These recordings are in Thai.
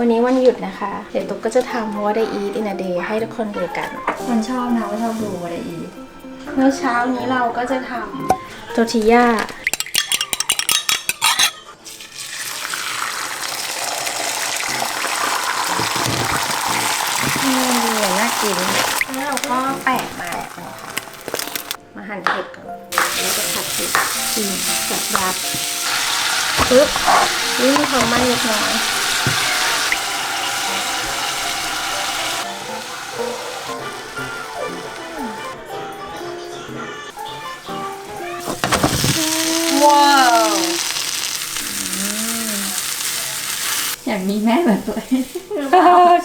วันนี้วันหยุดนะคะ เดี๋ยวตุ๊กก็จะทำ What I Eat in a Day ให้ทุกคนดูกันมันชอบนะว่าชอบดูอะไรอีกเมื่อเช้านี้เราก็จะทำโตทิย่าอืมดีน่ากินแล้วเราก็แปะมาแปะมาค่ะ มาหั่นเห็ดก่อนแล้วจะผัดเห็ดชิมจับยัดปึ๊บนี่มีความมันเล็กน้อย ว้าวอยากมีแม่แบบตัวเอง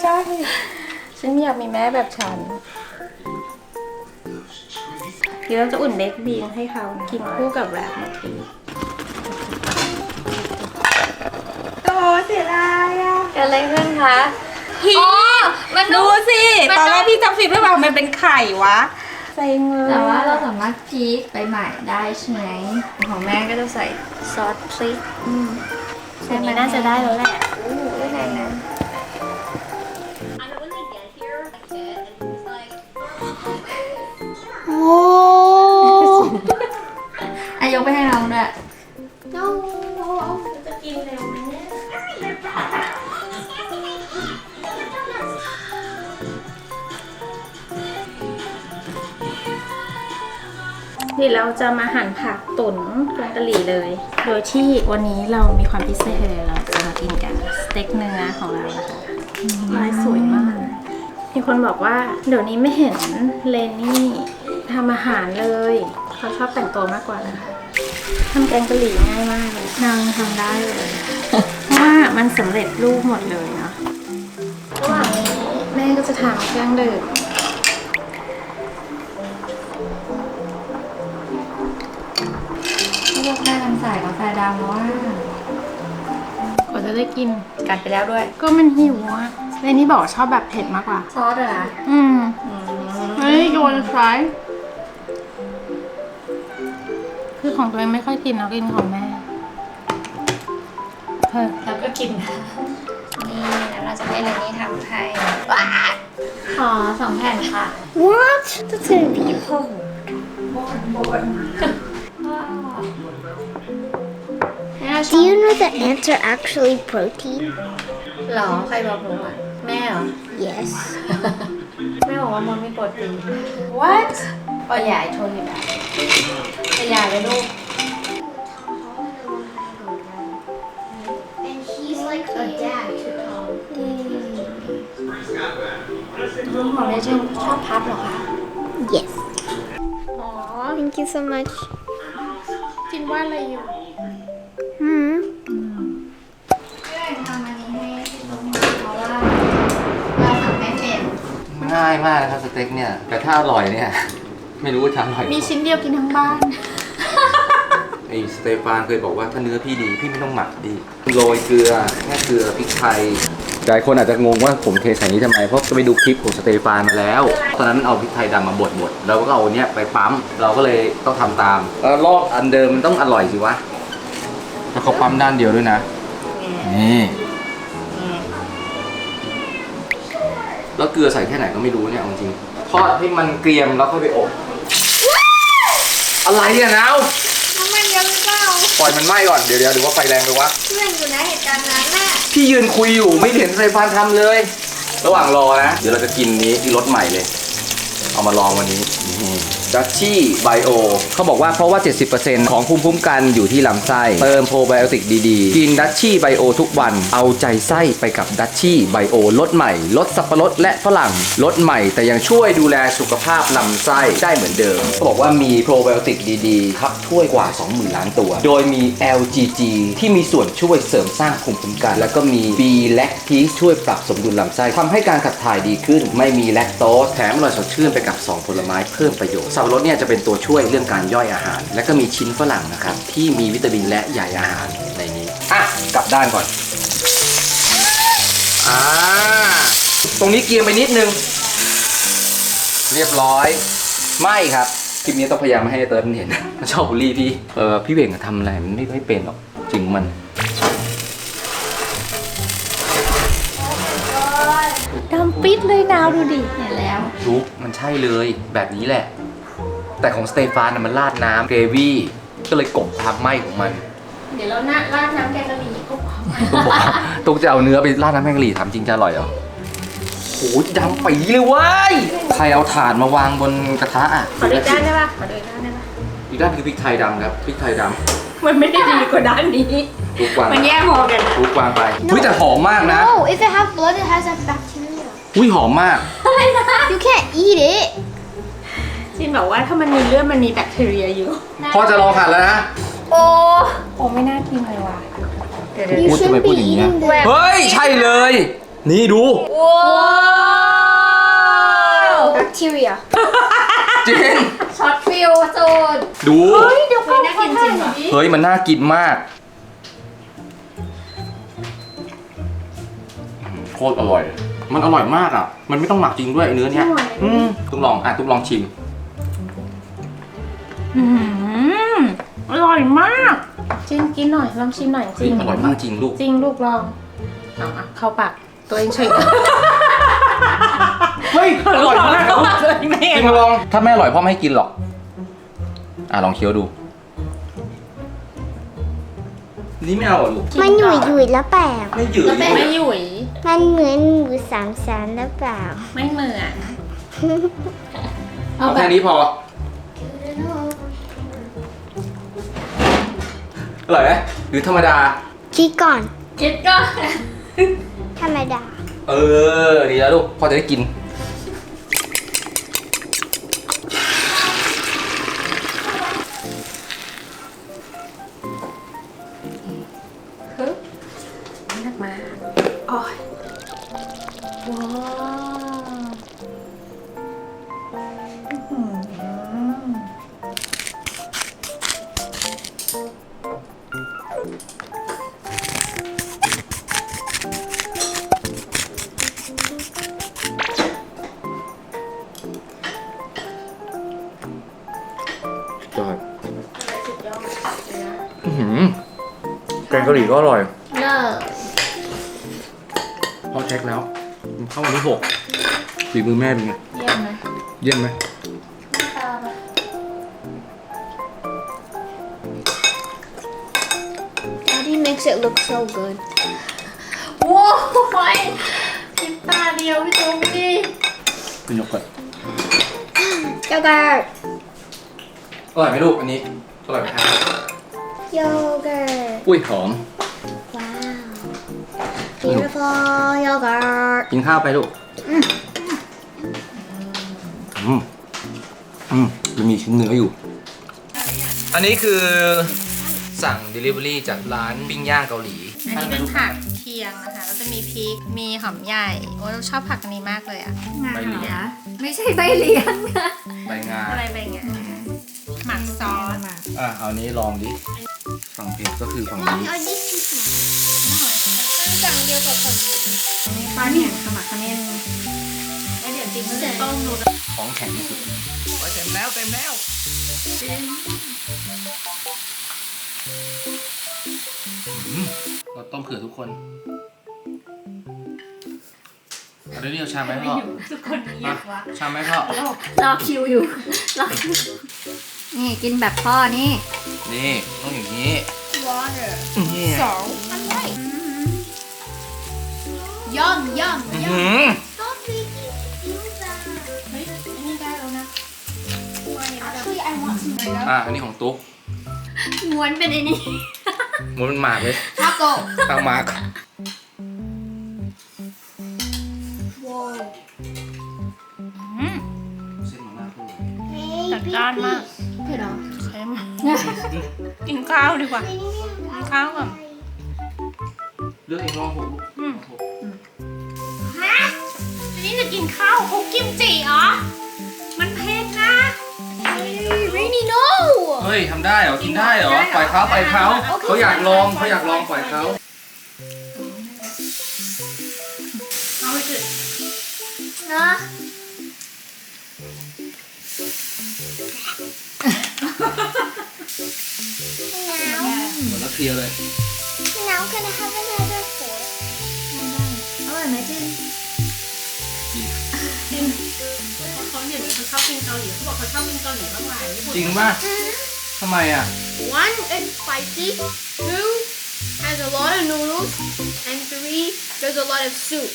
ใช่ฉันอยากมีแม่แบบฉันเดี๋ยวเราจะอุ่นเล็กบีนให้เขากินคู่กับแรปมาทีโอ้เสียดายอะเกิดอะไรขึ้นคะพี่อ๋อมันดูดูสิ มันตอนต้แรองกพี่จำผิดหรือเปล่ามันเป็นไข่วะ เซ็งเลยแต่ว่าเราสามารถพลิกไปใหม่ได้ใช่ไหมของแม่ก็จะใส่ซอสพริกอืมใช่มันน่าจะได้แล้วแหละอู้ได้ไงนะโอ้อายกไปให้น้องด้วยจะกินเร็วไหม ดี๋ยวเราจะมาหั่นผักตุ๋นแกงกะหรี่เลย โดยที่วันนี้เรามีความพิเศษเลยเราจะมากินกันสเต็กเนื้อของเรานะคะลายสวยมาก มีคนบอกว่าเดี๋ยวนี้ไม่เห็นเลนนี่ทำอาหารเลยเขาชอบแต่งตัวมากกว่านะคะทำแกงกะหรี่ง่ายมากเลยนางทำได้เลยเพราะว่ามันสำเร็จรูปหมดเลยเนาะระหว่างนี้แม่ก็จะทำเครื่องดื่ม ส่กาแฟดำว่ากว่าจะได้กิน กัดไปแล้วด้วย ก็มันหิวอะเลนนี่บอกว่าชอบแบบเผ็ดมากกว่า ซอสเหรออืมเฮ้ยโยนทรายคือของตัวเองไม่ค่อยกินนะกินของแม่เฮ้ยแล้วก็กิน นี่แล้วเราจะให้เลนนี่ทำให้ขอสองแผ่นค่ะ What? That's gonna be hard. ว้าว Do you know that ants are actually protein? หรอใครบอกหนูอะ แม่เหรอ Yes. แม่บอกว่ามดมีโปรตีน What ก็อย่าไอ้โทษอยู่นะแต่อย่าเลยลูก And he's like a dad to Tom. รุ่นของเลเจนชอบพับเหรอคะ Yes. Thank you so much. จินว่าอะไรอยู่ Hmm. ทำอันนี้ให้ลูกเพราะว่า เราทำไม่เป็นง่ายมากนะครับสเต็กเนี่ย แต่ถ้าอร่อยเนี่ย ไม่รู้ว่าจะอร่อยมีชิ้นเดียวกินทั้งบ้าน ไอ้สเตฟานเคยบอกว่าถ้าเนื้อพี่ดีพี่ไม่ต้องหมักดีโรยเกลือแค่เกลือพริกไทย หลายคนอาจจะงงว่าผมเทใส่นี้ทำไม เพราะก็ไปดูคลิปของสเตฟานมาแล้ว ตอนนั้นมันเอาพริกไทยดำมาบดบดๆเราก็เอาอันเนี้ยไปปั๊ม เราก็เลยต้องทำตาม แล้วลอกอันเดิมมันต้องอร่อยสิวะ แล้วเขาปั๊มด้านเดียวด้วยนะ นี่ แล้วเกลือใส่แค่ไหนก็ไม่รู้เนี่ยเอาจริงทอดให้มันเกรียมแล้วค่อยไปอบ อะไรอะนาวน้ำมันเยอะหรือเปล่า ปล่อยมันไหม้ก่อน เดี๋ยวเดี๋ยวหรือว่าไฟแรงไปวะ เพื่อนอยู่ในเหตุการณ์นั้นน่ะ พี่ยืนคุยอยู่ไม่เห็นใส่ฟานทำเลย ระหว่างรอนะ เดี๋ยวเราจะกินนี้ที่รสใหม่เลย เอามาลองวันนี้ดัชชี่ไบโอเขาบอกว่าเพราะว่า 70%ของภูมิคุ้มกันอยู่ที่ลำไส้ เติมโปรไบโอติกดีๆ กินดัชชี่ไบโอทุกวัน เอาใจไส้ไปกับดัชชี่ไบโอลดใหม่ลดสับปะรดและฝรั่งลดใหม่ แต่ยังช่วยดูแลสุขภาพลำไส้ได้เหมือนเดิมเขาบอกว่ามีโปรไบโอติกดีๆครับถ้วยกว่า 20,000 ล้านตัว โดยมี LGG ที่มีส่วนช่วยเสริมสร้างภูมิคุ้มกัน แล้วก็มี B lactase ช่วยปรับสมดุลลำไส้ทำให้การขับถ่ายดีขึ้น ไม่มีแลคโตสแถมอร่อยสดชื่นไปกับ 2 ผลไม้เพิ่มประโยชน์สับปะรดเนี่ยจะเป็นตัวช่วยเรื่องการย่อยอาหาร และก็มีชิ้นฝรั่งนะครับที่มีวิตามินและใยอาหารในนี้อะกลับด้านก่อนอ่าตรงนี้เกียงไปนิดนึง เรียบร้อยไม่ครับคลิปนี้ต้องพยายามไม่ให้เติร์ดมันเห็น มันชอบบูลลี่พี่เออพี่เบ่งทำอะไรมันไม่ค่อยเป็นหรอกจริงมันโปิดเลยนาวดูดิเห็นแล้วทุกมันใช่เลยแบบนี้แหละ แต่ของสเตฟานน่ะมันราดน้ำเกรวี่ก็เลยกบความไหม้ของมันเดี๋ยวเราหน้าราดน้ำแกงกะหรี่ก็พอตุ๊กบอกว่าตุ๊กจะเอาเนื้อไปราดน้ำแกงกะหรี่ถามจริงจะอร่อยเหรอโอ้ยดำปีเลยเว้ยใครเอาถ่านมาวางบนกระทะอะขอดูอีกด้านได้ปะขอดูอีกด้านได้ปะอีกด้านคือพริกไทยดำครับพริกไทยดมันไม่ได้ดีกว่าด้านนี้ำทุกวางมันแย่พอกัน ทุกวางไปอุ้ยแต่หอมมากนะ No, if it has blood, it has a bacteria. อุ้ยหอมมาก You can't eat it. จินบอกว่าถ้ามันมีเลือดมันมีแบคทีเรียอยู่ พ่อจะลองหั่นแล้วนะโอ้โอ้ไม่น่ากินเลยว่ะ เดี๋ยวเดี๋ยว You What shouldn't am I be putting eating here? that. เฮ้ย ใช่เลย นี่ดู Bacteria. จริง ช็อตฟิลโซนดูเฮ้ยเดี๋ยวก่อนน่ากินจริงเหรอเฮ้ย มันน่ากินมากอืมโคตรอร่อย มันอร่อยมากอะ มันไม่ต้องหมักจริงด้วยไอ้เนื้อเนี้ยอืมตุ้ลองอะตุ้ลองชิม อืมอร่อยมากจินกินหน่อยลองชิมหน่อยจเฮ้ยริงอร่อยมากจริงลูก จริงลูกลองเอาอะเข้าปากตัวเองเฉยเฮ้ยอร่อยมากเข้าปากตัวเองได้ไงกินมาลอง ถ้าไม่อร่อยพ่อไม่ให้กินหรอก อะลองเคี้ยวดู นี่ไม่เอาเหรอลูกมันหยุ่ยหยุ่ยแล้วเปล่าไม่หยืดไม่หยุ่ย มันเหมือนหมูสามชั้นแล้วเปล่า ไม่เหมือน เอาแค่นี้พอ อร่อยไหมหรือธรรมดา คิดก่อนคิดก็ธรรมดา เออ ดีแล้วลูกพ่อจะได้กินนั แกงกะหรี่ก็อร่อย เลิกพ่อเช็คแล้วมันเข้าวันที่หกฝีมือแม่เป็นไง เยี่ยมไหมเยี่ยมไหมตามอะ Daddy makes it look so good โว้ยกินตาเดียวพี่ตุ้มดิคุณยกก่อน Yogurt อร่อยไหมลูกอันนี้ อร่อยไหมครับ Yogurt อุ้ยหอม Wow Beautiful yogurt กินข้าวไปลูก อืม อืมมันมีชิ้นเนื้ออยู่ อันนี้คือสั่ง Delivery จากร้านปิ้งย่างเกาหลี อันนี้เป็นผักเคียงนะคะ แล้วจะมีพริก มีหอมใหญ่ โอ้ยเราชอบผักอันนี้มากเลยอะใบเหลียงไม่ใช่ใบเลี้ยงนะใบงาอะไรไปเงี้ยหมักซอส อะเอานี้ลองดิฝั่งเผ็ดก็คือฝั่งนี้ Mommy, are these too small? สั่งเดียวกับคนนี้ปลาเนี่ยขมักเมนแล้วเดี๋ยวจิ้มจะต้มดูของแข็งที่สุดเต็มแล้วเต็มแล้วอืมเราต้มเผื่อทุกคนเอาได้เรียวชามไหมพ่อทุกคนเงียบวะชามไหมพ่อรอคิวอยู่รอคิว นี่กินแบบพ่อนี่นี่ต้องอย่างนี้ Water นี่สอง Yum, yum อื้อหือ Stop making you that เฮ้ยอันนี้ได้แล้วนะ Actually, I want some อะอันนี้ของตุ๊กม้วนเป็นไอ้นี่มันเป็นหมากเลย taco ตั้งหมาก Whoa อืม เส้นมาม่าเพิ่ม Hey, จัดจ้านมาก Put on เค็มกินข้าวดีกว่ากินข้าวก่อนเลือกเองลองหกลูกอืมฮะอันนี้จะกินข้าวคลุกกิมจิเหรอ มันเผ็ดนะ Rainy, no เฮ้ยทำได้เหรอ กินได้เหรอ ปล่อยเขาปล่อยเขาเขาอยากลองเขาอยากลองปล่อยเขาเอาไปจุ ด Nah. หมดแล้วเคลียร์เลย Now can I have another fork? อร่อยไหมจินกินชอบกินเกาหลีเขาบอกเขาชอบกินเกาหลีมากกว่าญี่ปุ่นจริงป่ะทำไมอะ One is spicy. Two has a lot of noodles. And three, there's a lot of soup.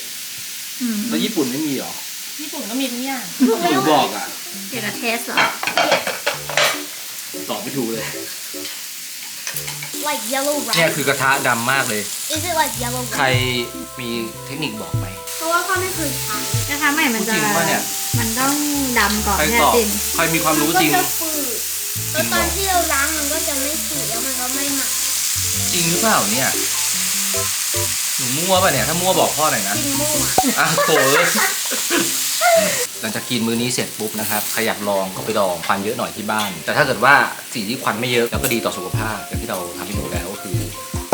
แล้วญี่ปุ่นไม่มีเหรอ ญี่ปุ่นก็มีทุกอย่างหนูบอกอะเดี๋ยวจะเทสเหรอตอบไม่ถูกเลย Like yellow เนี่ย rice. คือกระทะดำมากเลย Is it like yellow ใคร rice? มีเทคนิคบอกไหม เพราะว่าพ่อไม่เคยทำจะทำใหม่มันจะจริงปะเนี่ย มันต้องดำก่อนใครแน่ตอบจริงใครมีความรู้จริงมันก็จะฝืดแล้วตอนที่เราล้างมันก็จะไม่ฝืดแล้วมันก็ไม่หมักจริงหรือเปล่าเนี่ย หนูมั่วป่ะเนี่ย ถ้ามั่วบอกพ่อหน่อยนะกินมั่วอ้าวโถเอ้ยห ลังจากกินมื้อนี้เสร็จปุ๊บนะครับใครอยากลองก็ไปลองควันเยอะหน่อยที่บ้าน แต่ถ้าเกิดว่าสีที่ควันไม่เยอะแล้วก็ดีต่อสุขภาพอย่างที่เราทำให้ดูแล้วก็คือ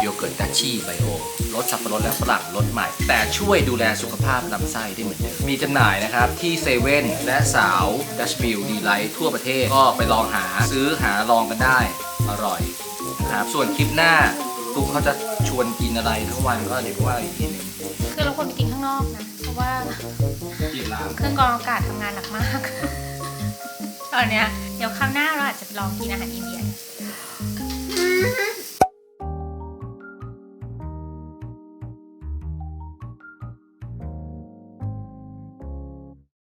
โยเกิร์ตดัชชี่ไบโอรสสับปะรดและฝรั่งรสใหม่ แต่ช่วยดูแลสุขภาพลำไส้ได้เหมือนเดิมมีจำหน่ายนะครับ ที่เซเว่นและสาวดัชบิลดีไลท์ทั่วประเทศก็ไปลองหาซื้อหาลองกันได้อร่อยนะครับส่วนคลิปหน้าตุกเขาจะชวนกินอะไรทั้งวันก็เดี๋ยวว่าอีกทีหนึง คือเราควรไปกินข้างนอกนะ เพราะว่า เครื่องกรองอากาศทำงานหนักมาก ตอนเนี้ยเดี๋ยวคราวหน้าเราอาจจะไปลองกินอาหารอินเดียอืม